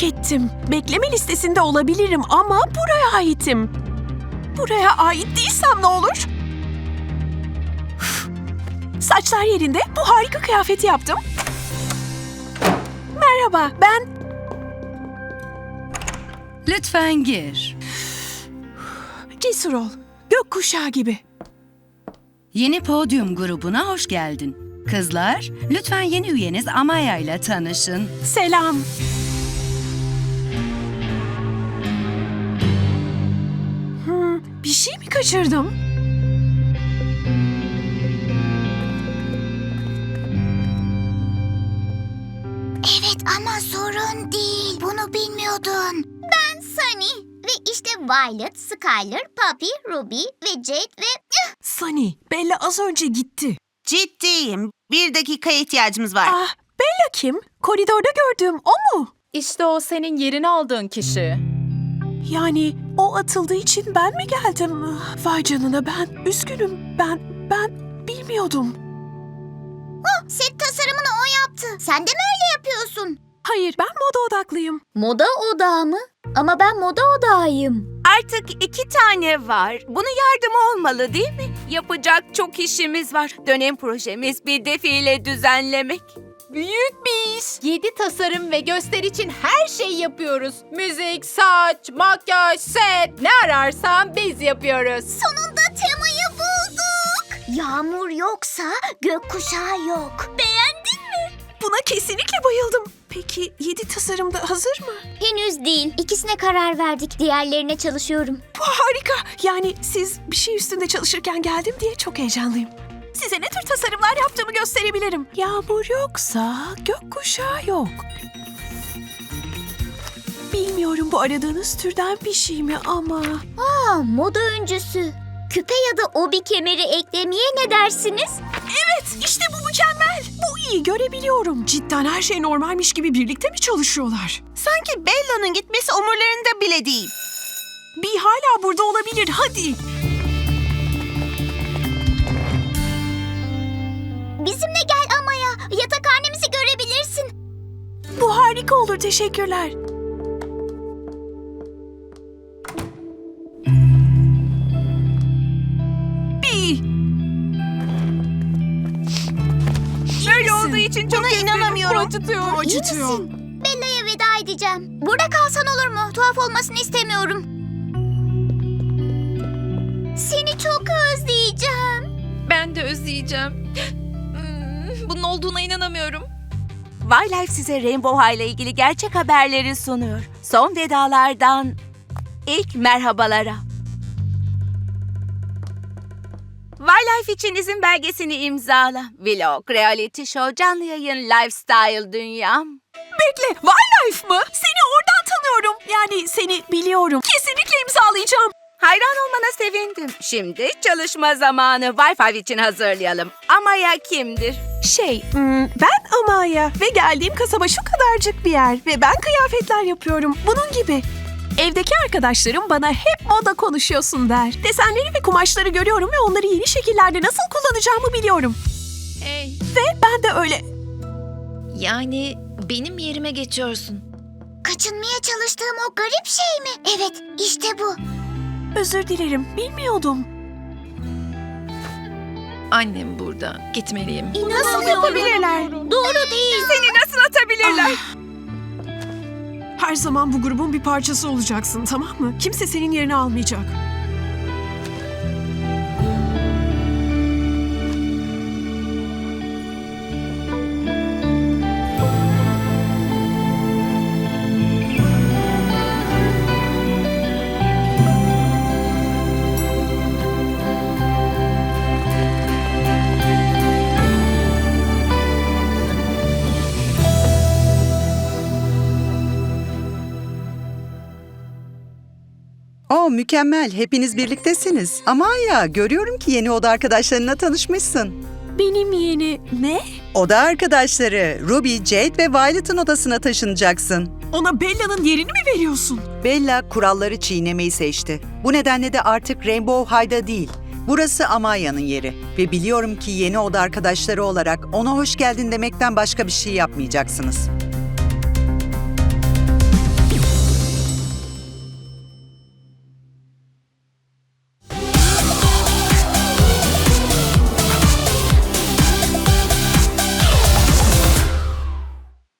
Fark ettim. Bekleme listesinde olabilirim ama buraya aitim. Buraya ait değilsem ne olur? Üf. Saçlar yerinde. Bu harika kıyafeti yaptım. Merhaba, ben Lütfen gir. Cesur ol. Gökkuşağı gibi. Yeni podyum grubuna hoş geldin. Kızlar, lütfen yeni üyeniz Amaya ile tanışın. Selam. Kaçırdım? Evet ama sorun değil. Bunu bilmiyordun. Ben Sunny ve işte Violet, Skylar, Poppy, Ruby ve Jade ve... Sunny, Bella az önce gitti. Ciddiyim. Bir dakikaya ihtiyacımız var. Ah, Bella kim? Koridorda gördüğüm o mu? İşte o senin yerini aldığın kişi. Yani o atıldığı için ben mi geldim? Vay canına ben üzgünüm. Ben, ben bilmiyordum. Set tasarımını o yaptı. Sen de mi öyle yapıyorsun? Hayır, ben moda odaklıyım. Moda odağı mı? Ama ben moda odağıyım. Artık iki tane var. Bunu yardım olmalı değil mi? Yapacak çok işimiz var. Dönem projemiz bir defile düzenlemek. Büyük bir iş. Yedi tasarım ve gösteri için her şeyi yapıyoruz. Müzik, saç, makyaj, set ne ararsan biz yapıyoruz. Sonunda temayı bulduk. Yağmur yoksa gökkuşağı yok. Beğendin mi? Buna kesinlikle bayıldım. Peki yedi tasarım da hazır mı? Henüz değil. İkisine karar verdik. Diğerlerine çalışıyorum. Bu harika. Yani siz bir şey üstünde çalışırken geldim diye çok heyecanlıyım. Size ne tür tasarımlar yaptığımı gösterebilirim. Yağmur yoksa gökkuşağı yok. Bilmiyorum bu aradığınız türden bir şey mi ama... Aa, moda öncüsü. Küpe ya da obi kemeri eklemeye ne dersiniz? Evet işte bu mükemmel. Bu iyi görebiliyorum. Cidden her şey normalmiş gibi birlikte mi çalışıyorlar? Sanki Bella'nın gitmesi umurlarında bile değil. Bir hala burada olabilir hadi. Bu harika olur teşekkürler. Bir. Böyle olduğu için çok Buna inanamıyorum. Bu acıtıyor. Bella'ya veda edeceğim. Burada kalsan olur mu? Tuhaf olmasını istemiyorum. Seni çok özleyeceğim. Ben de özleyeceğim. Hmm, Bunun olduğuna inanamıyorum. Wildlife size Rainbow High ile ilgili gerçek haberleri sunuyor. Son vedalardan ilk merhabalara. Wildlife için izin belgesini imzala. Vlog, reality show, canlı yayın, lifestyle dünyam. Bekle, Wildlife mı? Seni oradan tanıyorum. Yani seni biliyorum. Kesinlikle imzalayacağım. Hayran olmana sevindim. Şimdi çalışma zamanı. Wi-Fi için hazırlayalım. Amaya kimdir? Şey, hmm, ben Amaya ve geldiğim kasaba şu kadarcık bir yer ve ben kıyafetler yapıyorum. Bunun gibi. Evdeki arkadaşlarım bana hep moda konuşuyorsun der. Desenleri ve kumaşları görüyorum ve onları yeni şekillerde nasıl kullanacağımı biliyorum. Hey, Ve ben de öyle yani benim yerime geçiyorsun. Kaçınmaya çalıştığım o garip şey mi? Evet, işte bu. özür dilerim, bilmiyordum. Annem burada. Gitmeliyim. Nasıl yapabilirler? Doğru değil. Seni nasıl atabilirler? Her zaman bu grubun bir parçası olacaksın, tamam mı? Kimse senin yerini almayacak. Oo mükemmel. Hepiniz birliktesiniz. Ama ya görüyorum ki yeni oda arkadaşlarına tanışmışsın. Benim yeni ne? Oda arkadaşları Ruby, Jade ve Violet'ın odasına taşınacaksın. Ona Bella'nın yerini mi veriyorsun? Bella kuralları çiğnemeyi seçti. Bu nedenle de artık Rainbow High'da değil. Burası Amaya'nın yeri. Ve biliyorum ki yeni oda arkadaşları olarak ona hoş geldin demekten başka bir şey yapmayacaksınız.